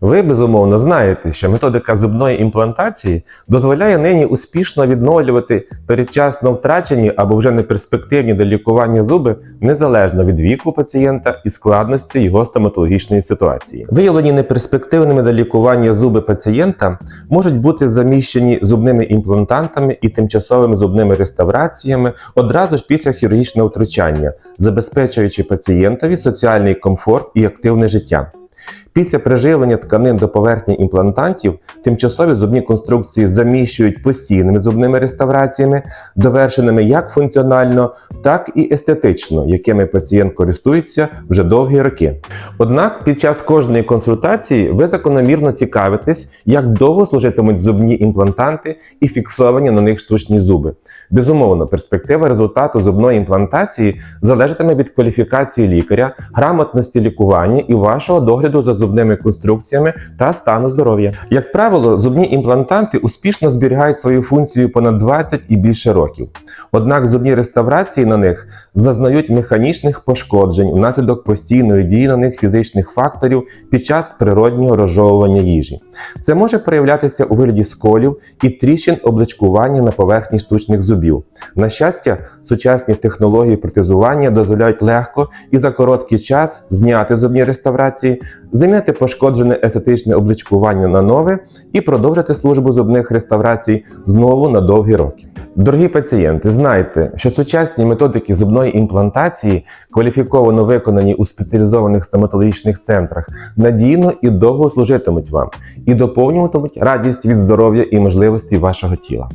Ви безумовно знаєте, що методика зубної імплантації дозволяє нині успішно відновлювати передчасно втрачені або вже неперспективні до лікування зуби незалежно від віку пацієнта і складності його стоматологічної ситуації. Виявлені неперспективними до лікування зуби пацієнта можуть бути заміщені зубними імплантантами і тимчасовими зубними реставраціями одразу ж після хірургічного втручання, забезпечуючи пацієнтові соціальний комфорт і активне життя. Після приживлення тканин до поверхні імплантантів тимчасові зубні конструкції заміщують постійними зубними реставраціями, довершеними як функціонально, так і естетично, якими пацієнт користується вже довгі роки. Однак під час кожної консультації ви закономірно цікавитесь, як довго служитимуть зубні імплантанти і фіксовані на них штучні зуби. Безумовно, перспектива результату зубної імплантації залежатиме від кваліфікації лікаря, грамотності лікування і вашого догляду за зубними конструкціями та стану здоров'я. Як правило, зубні імплантанти успішно зберігають свою функцію понад 20 і більше років. Однак зубні реставрації на них зазнають механічних пошкоджень внаслідок постійної дії на них фізичних факторів під час природнього розжовування їжі. Це може проявлятися у вигляді сколів і тріщин обличкування на поверхні штучних зубів. На щастя, сучасні технології протезування дозволяють легко і за короткий час зняти зубні реставрації, замінити пошкоджене естетичне обличкування на нове і продовжити службу зубних реставрацій знову на довгі роки. Дорогі пацієнти, знайте, що сучасні методики зубної імплантації, кваліфіковано виконані у спеціалізованих стоматологічних центрах, надійно і довго служитимуть вам і доповнюватимуть радість від здоров'я і можливості вашого тіла.